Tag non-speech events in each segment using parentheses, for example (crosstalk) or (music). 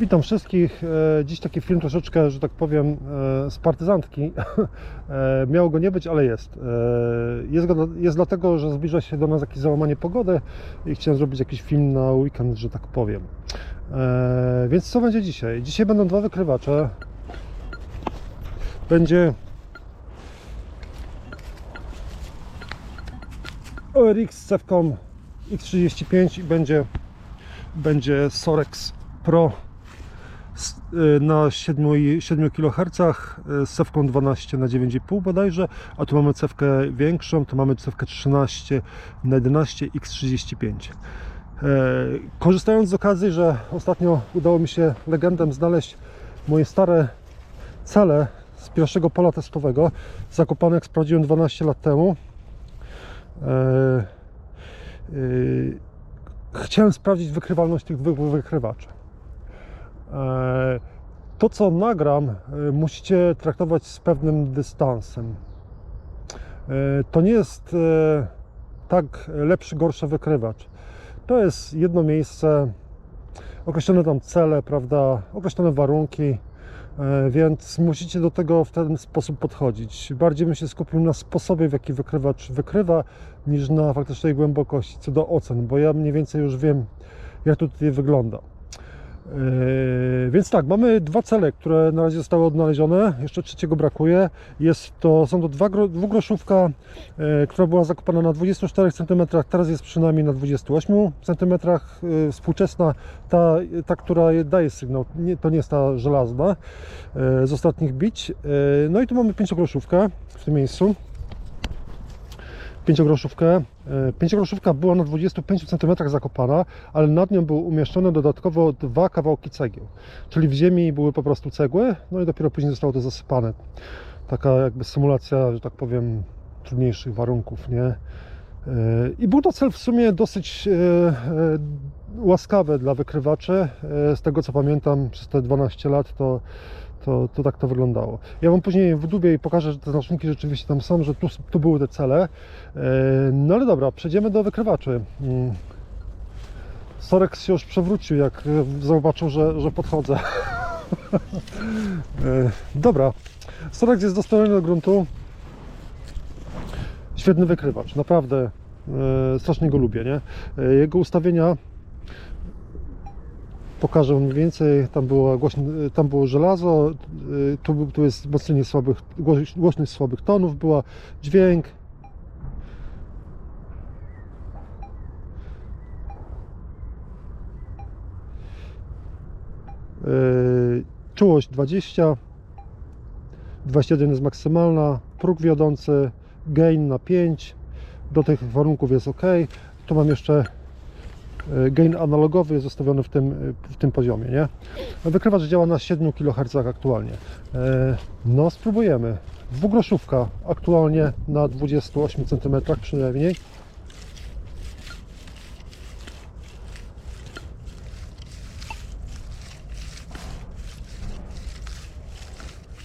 Witam wszystkich. E, Dziś taki film troszeczkę, że tak powiem, e, z partyzantki. (laughs) E, Miało go nie być, ale jest. Jest, go, jest dlatego, że zbliża się do nas jakieś załamanie pogody i chciałem zrobić jakiś film na weekend, że tak powiem. Więc co będzie dzisiaj? Dzisiaj będą dwa wykrywacze. Będzie ORX z cewką X35 i będzie będzie Sorex Pro na 7, i- 7 kHz y, z cewką 12 na 9,5 bodajże, a tu mamy cewkę większą, tu mamy cewkę 13 na 11 X35. E, Korzystając z okazji, że ostatnio udało mi się legendem znaleźć moje stare cele z pierwszego pola testowego, zakopane jak sprawdziłem 12 lat temu. E, y, chciałem sprawdzić wykrywalność tych wy- wykrywaczy. E, To, co nagram, e, musicie traktować z pewnym dystansem. E, To nie jest tak lepszy, gorszy wykrywacz. To jest jedno miejsce, określone tam cele, prawda, określone warunki, więc musicie do tego w ten sposób podchodzić. Bardziej bym się skupił na sposobie, w jaki wykrywacz wykrywa, niż na faktycznej głębokości, co do ocen, bo ja mniej więcej już wiem, jak tutaj wygląda. Yy, więc tak, mamy dwa cele, które na razie zostały odnalezione, jeszcze trzeciego brakuje. Jest to, są to dwa, gro- dwugroszówka, yy, która była zakopana na 24 cm, teraz jest przynajmniej na 28 cm. Yy, współczesna, ta, ta która daje sygnał, nie, to nie jest ta żelazna z ostatnich bić. No i tu mamy pięciogroszówkę w tym miejscu pięciogroszówkę. E, Pięciogroszówka była na 25 cm zakopana, ale nad nią były umieszczone dodatkowo dwa kawałki cegieł. Czyli w ziemi były po prostu cegły, no i dopiero później zostało to zasypane. Taka jakby symulacja, że tak powiem, trudniejszych warunków, nie? E, I był to cel w sumie dosyć e, łaskawy dla wykrywaczy. Z tego co pamiętam, przez te 12 lat to to, to tak to wyglądało. Ja Wam później wdubię i pokażę, że te znaczniki rzeczywiście tam są, że tu, tu były te cele. E, No ale dobra, przejdziemy do wykrywaczy. Mm. Sorex się już przewrócił, jak e, zobaczył, że, że podchodzę. (laughs) E, Dobra, Sorex jest dostosowana do gruntu. Świetny wykrywacz, naprawdę. Strasznie go lubię, nie? Jego ustawienia pokażę mniej więcej. Tam było, głośne, tam było żelazo, y, tu, tu jest wzmocnienie słabych, głoś- głośnych słabych tonów, była dźwięk. Y, Czułość 20, 21 jest maksymalna, próg wiodący, gain na 5, do tych warunków jest ok. Tu mam jeszcze gain analogowy jest zostawiony w tym, e, w tym poziomie, nie? Wykrywacz działa na 7 kHz aktualnie. E, No, spróbujemy. Dwugroszówka aktualnie na 28 cm przynajmniej.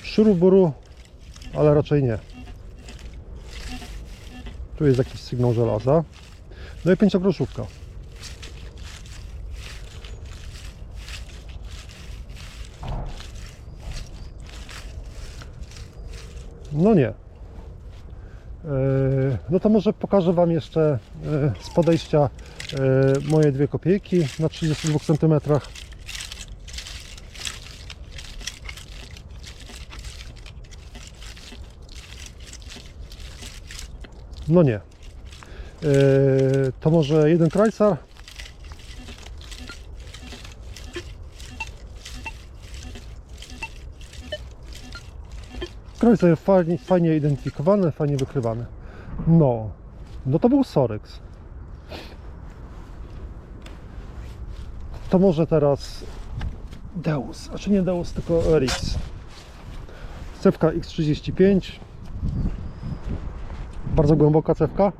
Szuruburu, ale raczej nie. Tu jest jakiś sygnał żelaza. No i pięciogroszówka. No nie. E, No to może pokażę Wam jeszcze e, z podejścia e, moje dwie kopiejki na 32 cm. No nie. To może jeden krajcar. Krajcar fajnie, fajnie identyfikowany, fajnie wykrywany. No, no to był Sorex. To może teraz Deus, a czy nie Deus, tylko RX. Cewka X35. Bardzo głęboka cewka.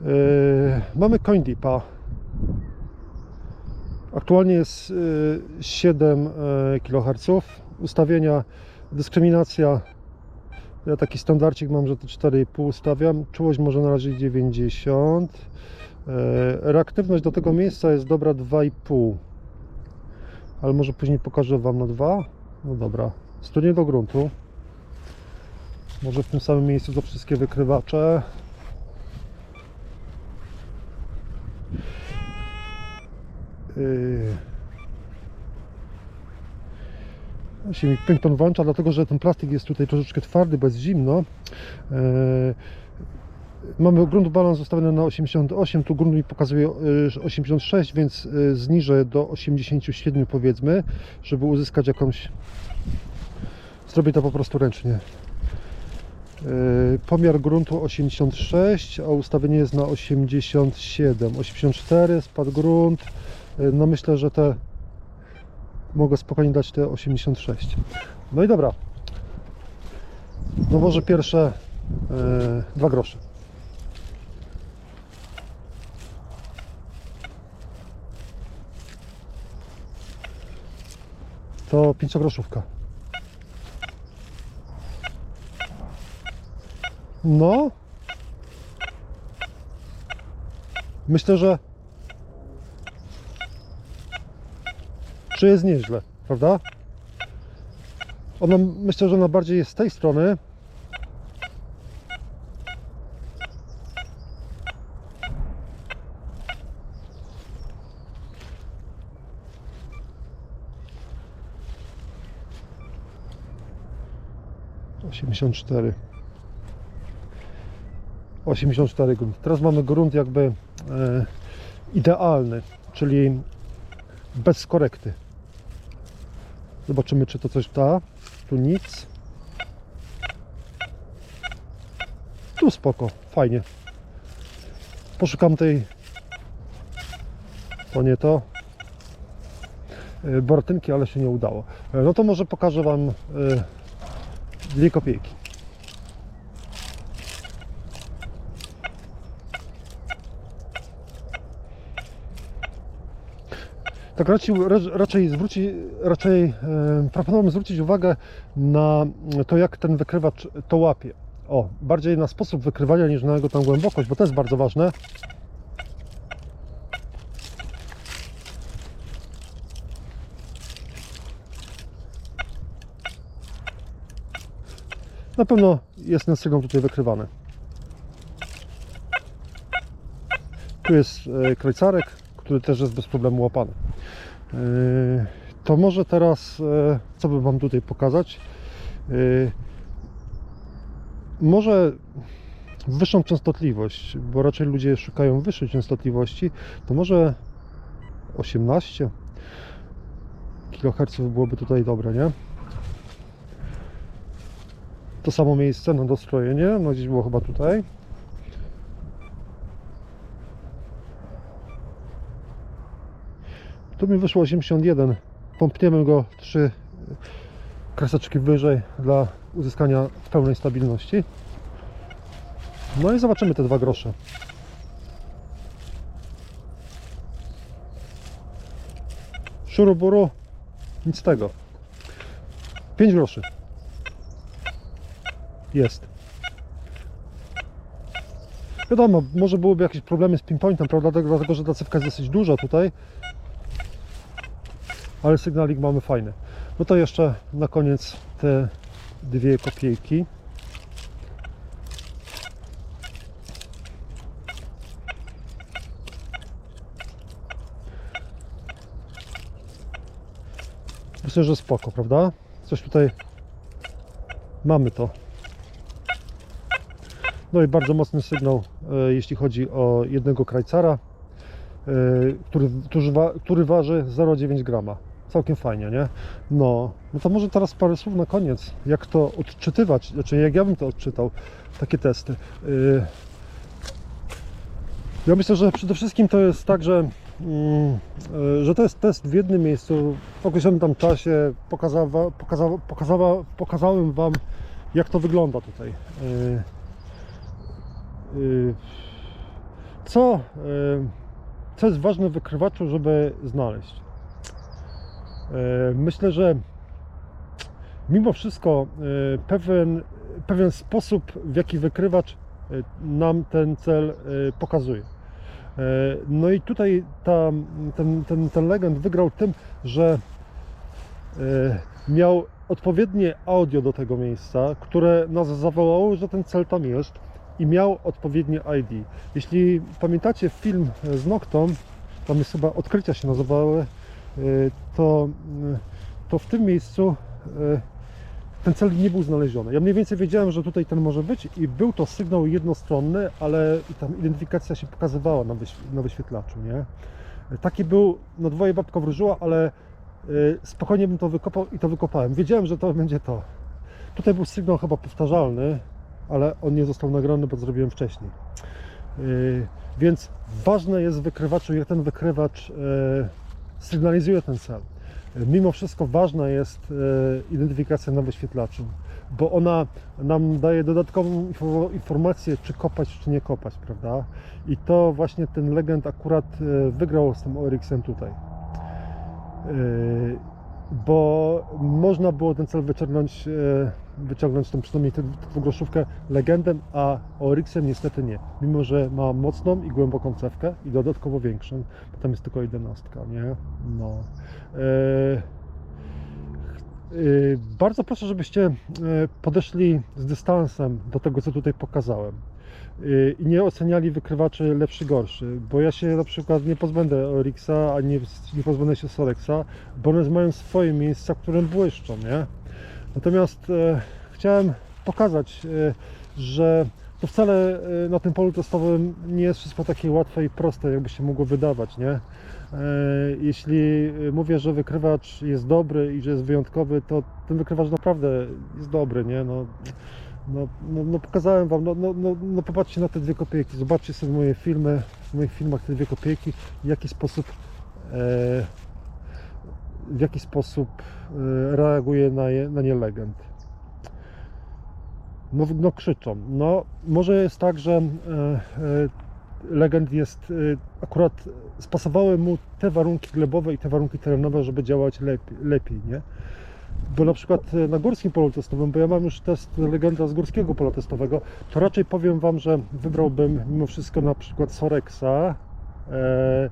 Yy, mamy CoinDeepa. Aktualnie jest y, 7 kHz. Ustawienia, dyskryminacja. Ja taki standardzik mam, że to 4,5 ustawiam. Czułość może na razie 90. E, Reaktywność do tego miejsca jest dobra 2,5. Ale może później pokażę Wam na 2. No dobra. Studnie do gruntu. Może w tym samym miejscu to wszystkie wykrywacze. Yy. Mi pękton włącza, dlatego że ten plastik jest tutaj troszeczkę twardy, bo jest zimno. Yy. Mamy grunt balans ustawiony na 88, tu grunt mi pokazuje yy, 86, więc yy, zniżę do 87 powiedzmy, żeby uzyskać jakąś... Zrobię to po prostu ręcznie. Yy, Pomiar gruntu 86, a ustawienie jest na 87. 84 spadł grunt. Yy, No myślę, że te mogę spokojnie dać te 86. No i dobra. No może pierwsze yy, dwa grosze. To pięciogroszówka. No. Myślę, że. Czy jest nieźle, prawda? Ona, myślę, że ona bardziej jest z tej strony. Osiemdziesiąt cztery. 84 grunt. Teraz mamy grunt jakby e, idealny, czyli bez korekty. Zobaczymy, czy to coś da. Tu nic. Tu spoko, fajnie. Poszukam tej. To nie to. E, Bortynki, ale się nie udało. E, No to może pokażę Wam e, Tak raczej, raczej, zwróci, raczej e, proponowałbym zwrócić uwagę na to, jak ten wykrywacz to łapie. O, bardziej na sposób wykrywania niż na jego tam głębokość, bo to jest bardzo ważne. Na pewno jest ten sygnał tutaj wykrywany. Tu jest e, krajcarek, który też jest bez problemu łapany. E, To może teraz, e, co bym Wam tutaj pokazać? E, Może wyższą częstotliwość, bo raczej ludzie szukają wyższej częstotliwości, to może 18 kHz byłoby tutaj dobre, nie? To samo miejsce na dostrojenie, no gdzieś było chyba tutaj. Tu mi wyszło 81. Pompniemy go trzy kreseczki wyżej dla uzyskania pełnej stabilności. No i zobaczymy te dwa grosze. Szuruburu, nic z tego. 5 groszy. Jest. Wiadomo, może byłyby jakieś problemy z pinpointem, prawda? Dlatego, że ta cewka jest dosyć duża tutaj. Ale sygnalik mamy fajny. No to jeszcze na koniec te dwie kopiejki. Myślę, że spoko, prawda? Coś tutaj mamy to. No i bardzo mocny sygnał, e, jeśli chodzi o jednego krajcara, e, który, który, który waży 0,9 grama. Całkiem fajnie, nie? No, no to może teraz parę słów na koniec, jak to odczytywać, znaczy jak ja bym to odczytał, takie testy. E, Ja myślę, że przede wszystkim to jest tak, że, mm, e, że to jest test w jednym miejscu, w określonym tam czasie, pokazawa, pokazawa, pokazawa, pokazałem Wam, jak to wygląda tutaj. E, Y, Co, co jest ważne w wykrywaczu, żeby znaleźć? Y, Myślę, że mimo wszystko y, pewien, pewien sposób, w jaki wykrywacz y, nam ten cel pokazuje. No i tutaj ta, ten, ten, ten legend wygrał tym, że e, miał odpowiednie audio do tego miejsca, które nas zawołało, że ten cel tam jest i miał odpowiednie ID. Jeśli pamiętacie film z Nocton, tam jest chyba odkrycia się nazywały, e, to, e, to w tym miejscu e, ten cel nie był znaleziony. Ja mniej więcej wiedziałem, że tutaj ten może być i był to sygnał jednostronny, ale tam identyfikacja się pokazywała na, na wyświetlaczu, nie? Taki był, no dwoje babka wróżyła, ale y, spokojnie bym to wykopał i to wykopałem. Wiedziałem, że to będzie to. Tutaj był sygnał chyba powtarzalny, ale on nie został nagrany, bo zrobiłem wcześniej. Y, więc ważne jest w wykrywaczu, jak ten wykrywacz sygnalizuje ten cel. Mimo wszystko ważna jest e, identyfikacja na wyświetlaczu, bo ona nam daje dodatkową info- informację, czy kopać, czy nie kopać, prawda? I to właśnie ten legend akurat e, wygrał z tym ORX-em tutaj. E, Bo można było ten cel wyciągnąć, e, wyciągnąć tą przynajmniej tę tę groszówkę legendem, a ORX-em niestety nie. Mimo, że ma mocną i głęboką cewkę i dodatkowo większą, bo tam jest tylko jedenastka, nie? No. E, e, Bardzo proszę, żebyście e, podeszli z dystansem do tego, co tutaj pokazałem. I nie oceniali wykrywaczy lepszy, gorszy, bo ja się na przykład nie pozbędę Orixa, ani nie, nie pozbędę się Sorexa, bo one mają swoje miejsca, które błyszczą, nie? Natomiast e, chciałem pokazać, e, że to wcale e, na tym polu testowym nie jest wszystko takie łatwe i proste, jakby się mogło wydawać, nie? E, Jeśli mówię, że wykrywacz jest dobry i że jest wyjątkowy, to ten wykrywacz naprawdę jest dobry, nie? No, no, no, no pokazałem Wam, no, no, no, no popatrzcie na te dwie kopiejki, zobaczcie sobie moje filmy, w moich filmach te dwie kopiejki, w jaki sposób e, w jaki sposób e, reaguje na, je, na nie legend. No, no krzyczą. No może jest tak, że e, e, legend jest akurat spasowały mu te warunki glebowe i te warunki terenowe, żeby działać lepiej, lepiej nie? Bo na przykład na górskim polu testowym, bo ja mam już test legenda z górskiego pola testowego, to raczej powiem Wam, że wybrałbym mimo wszystko na przykład Sorexa, e,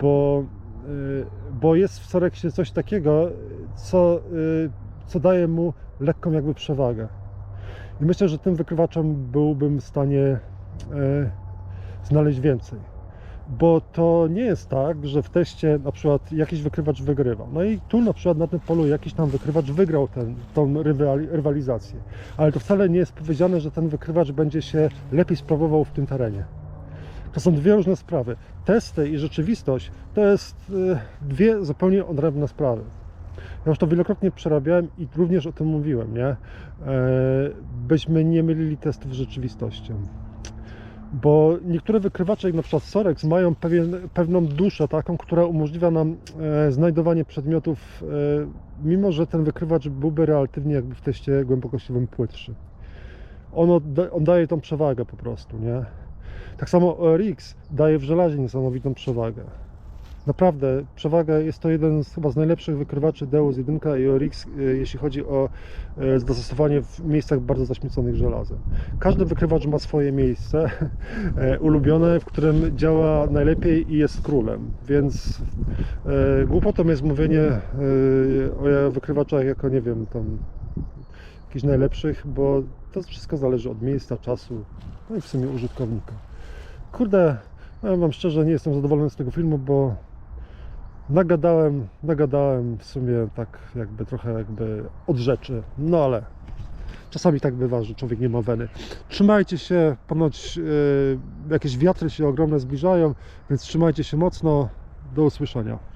bo, bo jest w Sorexie coś takiego, co, e, co daje mu lekką jakby przewagę. I myślę, że tym wykrywaczem byłbym w stanie e, znaleźć więcej. Bo to nie jest tak, że w teście na przykład jakiś wykrywacz wygrywa. No i tu na przykład na tym polu jakiś tam wykrywacz wygrał rywali, rywalizację. Ale to wcale nie jest powiedziane, że ten wykrywacz będzie się lepiej sprawował w tym terenie. To są dwie różne sprawy. Testy i rzeczywistość to jest e, dwie zupełnie odrębne sprawy. Ja już to wielokrotnie przerabiałem i również o tym mówiłem, nie? E, byśmy nie mylili testów z rzeczywistością. Bo niektóre wykrywacze, jak na przykład Sorex, mają pewien, pewną duszę taką, która umożliwia nam e, znajdowanie przedmiotów, mimo że ten wykrywacz byłby relatywnie jakby w teście głębokościowym płytszy. On daje tą przewagę po prostu, nie? Tak samo ORX daje w żelazie niesamowitą przewagę. Naprawdę, przewaga jest to jeden z chyba z najlepszych wykrywaczy Deus 1 i ORX, e, jeśli chodzi o e, zastosowanie w miejscach bardzo zaśmieconych żelazem. Każdy wykrywacz ma swoje miejsce (laughs) e, ulubione, w którym działa najlepiej i jest królem, więc e, głupotą jest mówienie e, o wykrywaczach jako, nie wiem, tam jakichś najlepszych, bo to wszystko zależy od miejsca, czasu, no i w sumie użytkownika. Kurde, powiem Wam szczerze, nie jestem zadowolony z tego filmu, bo nagadałem, nagadałem w sumie tak jakby trochę jakby od rzeczy, no ale czasami tak bywa, że człowiek nie ma weny. Trzymajcie się, ponoć yy, jakieś wiatry się ogromne zbliżają, więc trzymajcie się mocno, do usłyszenia.